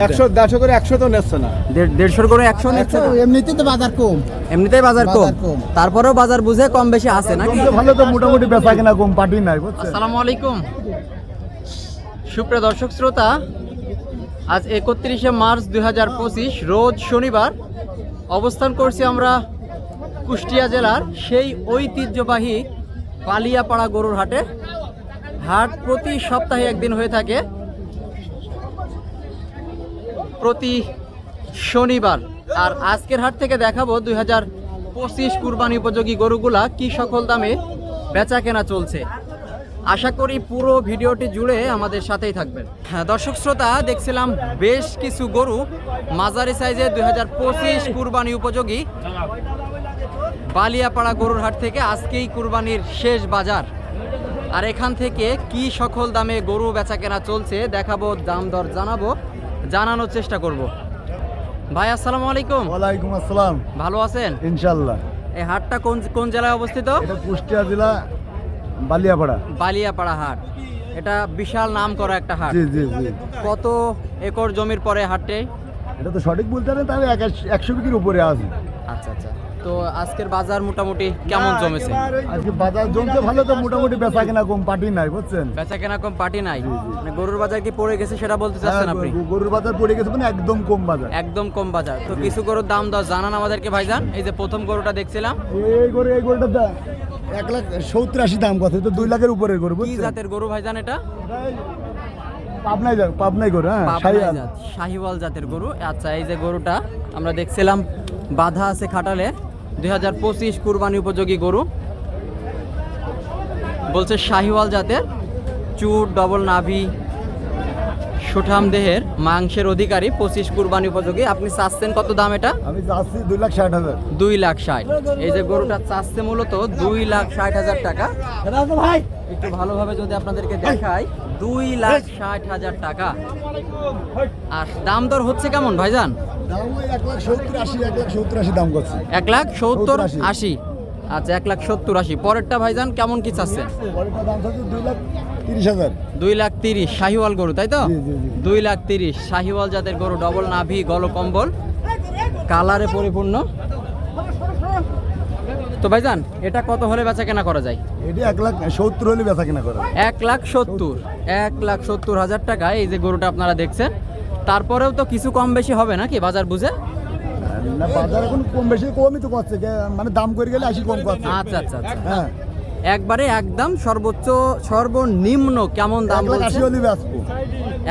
একশো দেড়শো করে একশো তো নেচ্ছে না। দেড়- দেড়শোর করে একশো নিচ্ছে? তো বাজার কম। এমনিতেই বাজার কম। তারপরেও বাজার বুঝে কম বেশি আছে নাকি? ভালো তো মোটামুটি বেচা কিনা কম পার্টি নাই আসসালামু আলাইকুম। সুপ্রিয় দর্শক শ্রোতা আজ একত্রিশে মার্চ দুই হাজার পঁচিশ রোজ শনিবার অবস্থান করছি আমরা কুষ্টিয়া জেলার সেই ঐতিহ্যবাহী পালিয়াপাড়া গরুর হাটে। হাট প্রতি সপ্তাহে একদিন হয়ে থাকে। প্রতি শনিবার। আর আজকের হাট থেকে দেখাবো দুই হাজার পঁচিশ কুরবানি উপযোগী গরুগুলা কি সকল দামে বেচা কেনা চলছে। আশা করি পুরো ভিডিওটি জুড়ে আমাদের সাথেই থাকবেন। হ্যাঁ দর্শক শ্রোতা, দেখছিলাম বেশ কিছু গরু মাঝারি সাইজে দুই হাজার পঁচিশ কুরবানি উপযোগী বালিয়াপাড়া গরুর হাট থেকে আজকেই কুরবানির শেষ বাজার। আর এখান থেকে কি সকল দামে গরু বেচা কেনা চলছে দেখাবো, দাম দর জানাব। জানানোর চেষ্টা করব। ভাই আসসালামু আলাইকুম। ওয়ালাইকুম আসসালাম। ভালো আছেন? ইনশাল্লাহ এই হাটটা কোন কোন জেলায় অবস্থিত? এটা কুষ্টিয়া জেলা বালিয়াপাড়া। বালিয়াপাড়া হাট। এটা বিশাল নাম করা একটা হাট। জি জি জি। কত একর জমির পরে হাটে এটা তো সঠিক বলতে তবে এক- একশো বিঘির উপরে আছে। আচ্ছা আচ্ছা। তো আজকের বাজার মোটামুটি কেমন জমেছে? আজকে বাজার জমছে ভালো তো মোটামুটি বেচা কিনা কম পার্টি নাই বুঝছেন? বেচা কেনা কম পার্টি নাই। মানে গরুর বাজার কি পড়ে গেছে সেটা বলতে চাচ্ছেন হ্যাঁ, আপনি? গরুর বাজার পড়ে গেছে মানে একদম কম বাজার। একদম কম বাজার। তো কিছু গরুর দাম দর জানান আমাদেরকে ভাইজান। এই যে প্রথম গরুটা দেখছিলাম। এই গরু এই গরুটা দা- এক লাখ সত্তর আশি দাম কত তো দুই লাখের উপরে গরু কি জাতের গরু ভাইজান এটা? পাবনাই যা- পাবনাই গরু হ্যাঁ শাহিওয়াল জাতের গরু। আচ্ছা এই যে গরুটা আমরা দেখছিলাম বাধা আছে খাটালে। দুই হাজার পঁচিশ কুরবানি উপযোগী গরু। বলছে শাহিওয়াল জাতের চুট ডবল নাভি সুঠাম দেহের মাংসের অধিকারী পঁচিশ কুরবানি উপযোগী। আপনি চাচ্ছেন কত দাম এটা? আমি যাচ্ছি দুই লাখ ষাট হাজার। দুই লাখ ষাট। এই যে গরুটা চাচ্ছে মূলত দুই লাখ ষাট হাজার টাকা। একটু ভালোভাবে যদি আপনাদেরকে দেখাই দুই লাখ ষাট হাজার টাকা। আর দাম দর হচ্ছে কেমন ভাইজান? দাম ওই এক লাখ সত্তর আশি এক লাখ সত্তর আশি দাম করছে। এক লাখ সত্তর সত্তর, আশি। আশি। আচ্ছা এক লাখ সত্তর আশি। পরেরটা ভাইজান কেমন কি চাচ্ছেন পরেরটা দাম থাকছে দুই লাখ তিরিশ হাজার। দুই লাখ তিরিশ। শাহিওয়াল গরু তাই তো। দুই লাখ তিরিশ। শাহিওয়াল জাতের গরু ডবল নাভি গল কম্বল। কালারে পরিপূর্ণ। তো ভাইজান এটা কত হলে বেচা কেনা করা যায়? এটি এক লাখ সত্তর হলে বেচা কিনা করা এক লাখ সত্তর। এক লাখ সত্তর হাজার টাকা। এই যে গরুটা আপনারা দেখছেন তারপরেও তো কিছু কম বেশি হবে নাকি বাজার বুঝে? না বাজার এখন কম বেশি কমই তো করছে। মানে দাম করে গেলে আশি কম করছে। আচ্ছা আচ্ছা আচ্ছা। হ্যাঁ। একবারে একদম সর্বোচ্চ সর্বনিম্ন কেমন দাম এক লাখ বলছে?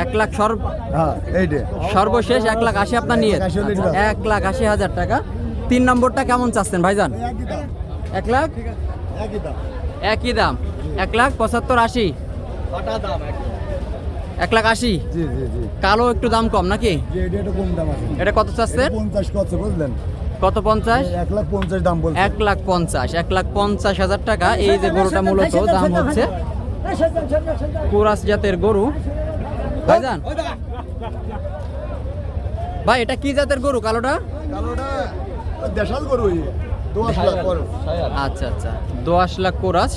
এক সর্ব হ্যাঁ সর্বশেষ এক লাখ আশি আপনার নিয়ে। এক লাখ আশি হাজার টাকা। তিন নম্বরটা কেমন চাচ্ছেন ভাইজান? এক লাখ? একই দাম। একই দাম। এক লাখ পঁচাত্তর আশি। এক লাখ আশি? জি জি জি। কালো একটু দাম কম নাকি? এটা একটু কম দাম আছে। এটা কত পঞ্চাশ করছে বুঝলেন কত পঞ্চাশ? এক লাখ পঞ্চাশ দাম বলছে। এক লাখ পঞ্চাশ এক লাখ পঞ্চাশ হাজার টাকা। এই যে গরুটা মূলত দাম হচ্ছে কুরাস জাতের গরু। ভাইজান? ভাই এটা কি জাতের গরু কালোটা? কালোটা দেশাল গরু আচ্ছা আচ্ছা। দশ লাখ কোরাস।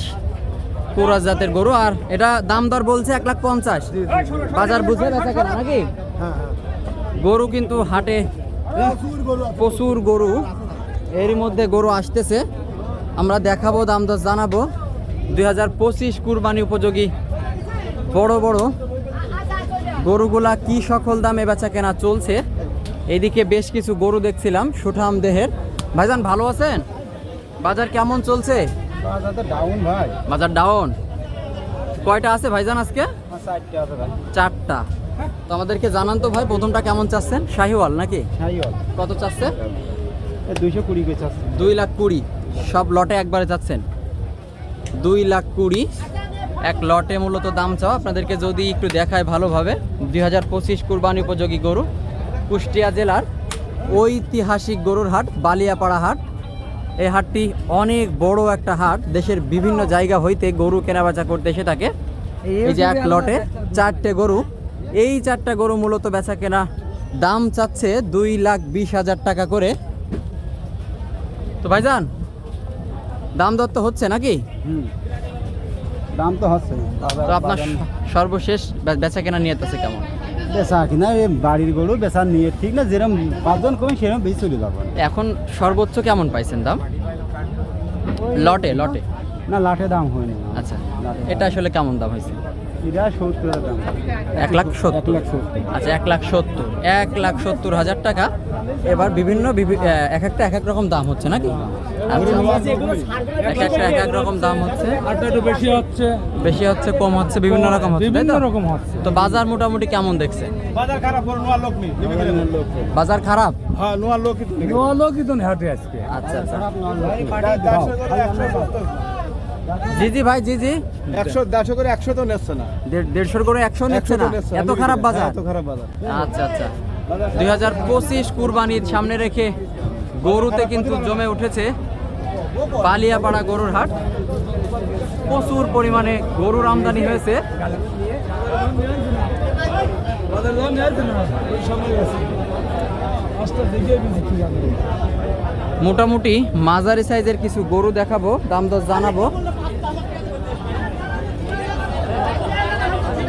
কোরাস জাতের গরু, আর এটা দাম দর বলছে এক লাখ পঞ্চাশ। বাজার বুঝে বেচা কেনা নাকি? গরু কিন্তু হাটে। প্রচুর গরু, এর মধ্যে গরু আসতেছে। আমরা দেখাবো, দাম দর জানাব। দুই হাজার পঁচিশ কুরবানি উপযোগী, বড় বড়। গরুগুলা কি সকল দামে বেচা কেনা চলছে? এদিকে বেশ কিছু গরু দেখছিলাম, সুঠাম দেহের। ভাইজান, ভালো আছেন? বাজার কেমন চলছে? বাজার ডাউন ভাই। বাজার ডাউন কয়টা আছে ভাইজান আজকে? চারটে তো আমাদেরকে জানান তো ভাই প্রথমটা কেমন চাচ্ছেন? শাহিওয়াল নাকি? কত চাচ্ছে? দুইশো কুড়ি দুই লাখ কুড়ি। সব লটে একবারে যাচ্ছেন। দুই লাখ কুড়ি। এক লটে মূলত দাম চাও আপনাদেরকে যদি একটু দেখায় ভালোভাবে দুই হাজার পঁচিশ কুরবানি উপযোগী গরু কুষ্টিয়া জেলার ঐতিহাসিক গরুর হাট বালিয়াপাড়া হাট। এই হাটটি অনেক বড় একটা হাট। দেশের বিভিন্ন জায়গা হইতে গরু কেনাবেচা করতে এসে থাকে। এই যে এক লটে চারটে গরু। এই চারটা গরু মূলত বেচা কেনা দাম চাচ্ছে দুই লাখ বিশ হাজার টাকা করে। তো ভাইজান দাম দর তো হচ্ছে নাকি? দাম তো হচ্ছে। তো আপনার সর্বশেষ বেচা কেনা নিয়ে আছে কেমন? বেচা কিনা এই বাড়ির গরু বেচা নিয়ে ঠিক না যেরকম পাঁচজন কমে সেরকম বেশি চলে যাব। এখন সর্বোচ্চ কেমন পাইছেন দাম? লটে লটে। না লাঠে দাম হয়নি। আচ্ছা। এটা আসলে কেমন দাম হয়েছে? এটা সত্তর দাম এক লাখ সত্তর। আচ্ছা এক লাখ সত্তর। এক লাখ সত্তর হাজার টাকা। এবার বিভিন্ন এক একটা এক এক রকম দাম হচ্ছে নাকি? আচ্ছা এক একটা এক এক রকম দাম হচ্ছে। বেশি হচ্ছে। বেশি হচ্ছে কম হচ্ছে বিভিন্ন রকম হচ্ছে বিভিন্ন রকম হচ্ছে। তো বাজার মোটামুটি কেমন দেখছে? বাজার খারাপ করে লোক নেই। বাজার খারাপ? হ্যাঁ নোয়ার লোক কিন্তু লোকই তো হাটে আজকে। আচ্ছা আচ্ছা। জি জি ভাই জি জি। একশো দেড়শো করে একশো তো নেচ্ছে না। দেড়- দেড়শোর করে একশো নিচ্ছে না? এত খারাপ বাজার। এত খারাপ বাজার। আচ্ছা আচ্ছা। দুই হাজার পঁচিশ কুরবানির সামনে রেখে গরুতে কিন্তু জমে উঠেছে বালিয়াপাড়া গরুর হাট। প্রচুর পরিমাণে গরুর আমদানি হয়েছে। মোটামুটি মাঝারি সাইজের কিছু গরু দেখাবো দাম দর জানাব।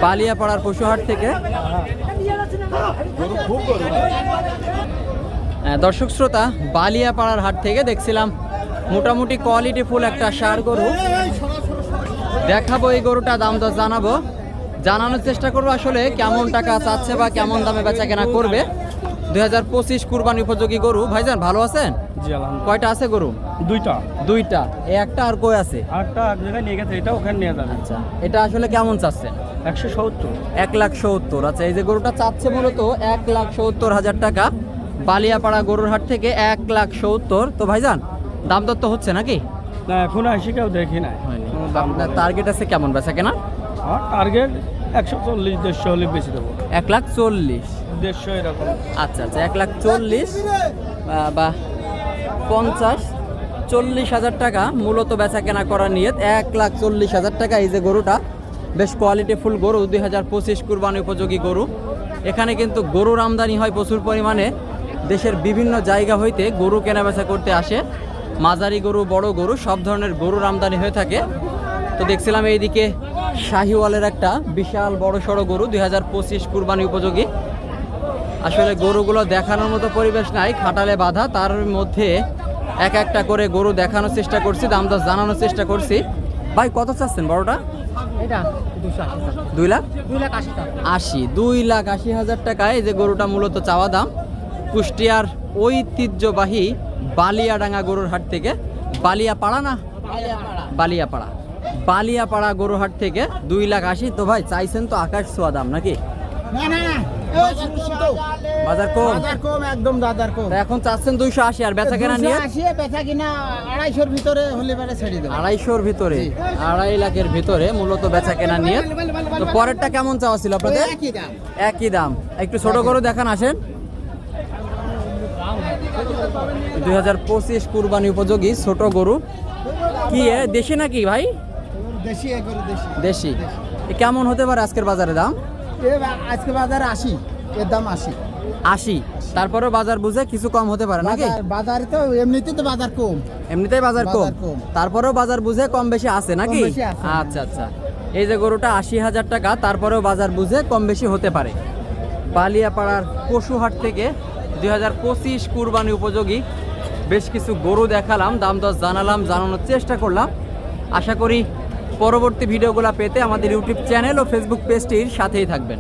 বালিয়াপাড়ার পশুহাট থেকে। হ্যাঁ, দর্শক শ্রোতা বালিয়াপাড়ার হাট থেকে দেখছিলাম মোটামুটি কোয়ালিটি ফুল একটা সার গরু। দেখাবো এই গরুটা দাম দর জানাব। জানানোর চেষ্টা করব আসলে কেমন টাকা চাচ্ছে বা কেমন দামে বেচা কেনা করবে। দুই হাজার পঁচিশ কুরবানি উপযোগী গরু। ভাইজান ভালো আছেন? জি আলহামদুলিল্লাহ। কয়টা আছে গরু? দুইটা। দুইটা। এই একটা আর কই আছে? আটটা এক জায়গায় নিয়ে গেছে এটা ওখানে নিয়ে যাবে। আচ্ছা এটা আসলে কেমন চাচ্ছেন একশো সত্তর। এক লাখ সত্তর। আচ্ছা এই যে গরুটা চাচ্ছে মূলত এক লাখ সত্তর হাজার টাকা। বালিয়াপাড়া গরুর হাট থেকে এক লাখ সত্তর। তো ভাইজান দাম দর তো হচ্ছে নাকি? না এখন আসি কেউ দেখি দাম আপনার টার্গেট আছে কেমন বেচা কেনা? টার্গেট একশো চল্লিশ দেড়শো হলে বেশি দেবো। এক লাখ চল্লিশ। দেড়শো এরকম। আচ্ছা আচ্ছা এক লাখ চল্লিশ বা পঞ্চাশ, চল্লিশ হাজার টাকা মূলত বেচা কেনা করার নিয়ত। এক লাখ চল্লিশ হাজার টাকা এই যে গরুটা, বেশ কোয়ালিটি ফুল গরু, দুই হাজার পঁচিশ কুরবানি উপযোগী গরু। এখানে কিন্তু গরুর আমদানি হয় প্রচুর পরিমাণে। দেশের বিভিন্ন জায়গা হইতে গরু কেনাবেচা করতে আসে। মাঝারি গরু, বড় গরু, সব ধরনের গরুর আমদানি হয়ে থাকে। তো দেখছিলাম এইদিকে শাহিওয়ালের একটা বিশাল বড় সড়ো গরু, দুই হাজার পঁচিশ কুরবানি উপযোগী। আসলে গরুগুলো দেখানোর মতো পরিবেশ নাই খাটালে বাধা। তার মধ্যে এক একটা করে গরু দেখানোর চেষ্টা করছি দাম দর জানানোর চেষ্টা করছি। ভাই কত চাচ্ছেন বড়টা? দুই লাখ? দুই লাখ আশি দুই লাখ আশি হাজার টাকায় এই যে গরুটা মূলত চাওয়া দাম। কুষ্টিয়ার ঐতিহ্যবাহী বালিয়াডাঙ্গা গরুর হাট থেকে বালিয়াপাড়া না? বালিয়াপাড়া। বালিয়াপাড়া গরুর হাট থেকে দুই লাখ আশি। তো ভাই চাইছেন তো আকাশ ছোঁয়া দাম নাকি? না না না। বাজার কম বাজার কম? একদম দাদার কম। এখন চাচ্ছেন দুইশো আশি আর বেচা কেনা নিয়ে? আসিয়ে বেচা কিনা আড়াইশোর ভিতরে হলে বেড়ে ছেড়ে দেবো। আড়াইশোর ভিতরে আড়াই লাখের ভিতরে মূলত বেচা কেনা নিয়ে। তো পরেরটা কেমন চাওয়া ছিল আপনাদের? একই দাম। একই দাম। একটু ছোট করে দেখান আসেন। দুই হাজার পঁচিশ কুরবানি উপযোগী ছোট গরু। কি এ দেশি নাকি ভাই? দেশি দেশি। দেশি। কেমন হতে পারে আজকের বাজারে দাম? আজকে বাজারে আশি এর দাম আশি। আশি? তারপরেও বাজার বুঝে কিছু কম হতে পারে নাকি? বাজার- বাজারে তো এমনিতে তো বাজার কম। এমনিতেই বাজার কম। তারপরেও বাজার বুঝে কম বেশি আছে নাকি? আচ্ছা আচ্ছা। এই যে গরুটা আশি হাজার টাকা তারপরেও বাজার বুঝে কম বেশি হতে পারে। বালিয়াপাড়ার পশুহাট থেকে দুই হাজার পঁচিশ কুরবানি উপযোগী। বেশ কিছু গরু দেখালাম দাম দর জানালাম জানানোর চেষ্টা করলাম। আশা করি পরবর্তী ভিডিওগুলো পেতে আমাদের ইউটিউব চ্যানেল ও ফেসবুক পেজটির সাথেই থাকবেন।